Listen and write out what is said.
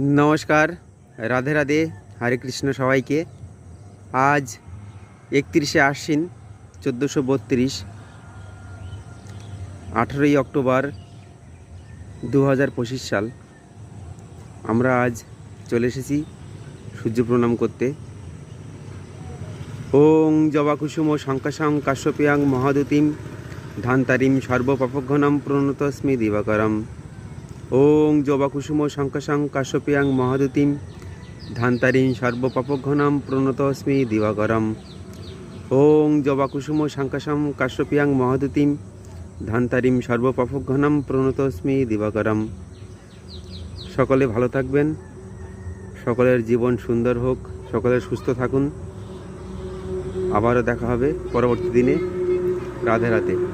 নমস্কার, রাধে রাধে, হরে কৃষ্ণ সবাইকে। আজ একত্রিশে আশ্বিন, চোদ্দোশো বত্রিশ, আঠেরোই অক্টোবর দু হাজার পঁচিশ সাল। আমরা আজ চলে এসেছি সূর্য প্রণাম করতে। ওং জবা কুসুম শঙ্কাশং কাশ্যপিয়াং মহাদুতিম ধান্তারিম সর্বপাপঘ্নম প্রণতস্মি দিবাকরম। ওং জবাকুসুম শঙ্কশং কাশ্যপিয়াং মহাদুতিম। ধান্তারিং সর্বপাপঘ্নম প্রণতস্মি দিবাকরম। ওং জবাকুসুম শঙ্কশং কাশ্যপিয়াং মহাদুতিম। ধান্তারিম সর্বপাপঘ্নম প্রণতস্মি দিবাকরম। সকলে ভালো থাকবেন। সকলের জীবন সুন্দর হোক। সকলে সুস্থ থাকুন। আবারও দেখা হবে পরবর্তী দিনে। রাধে রাধে।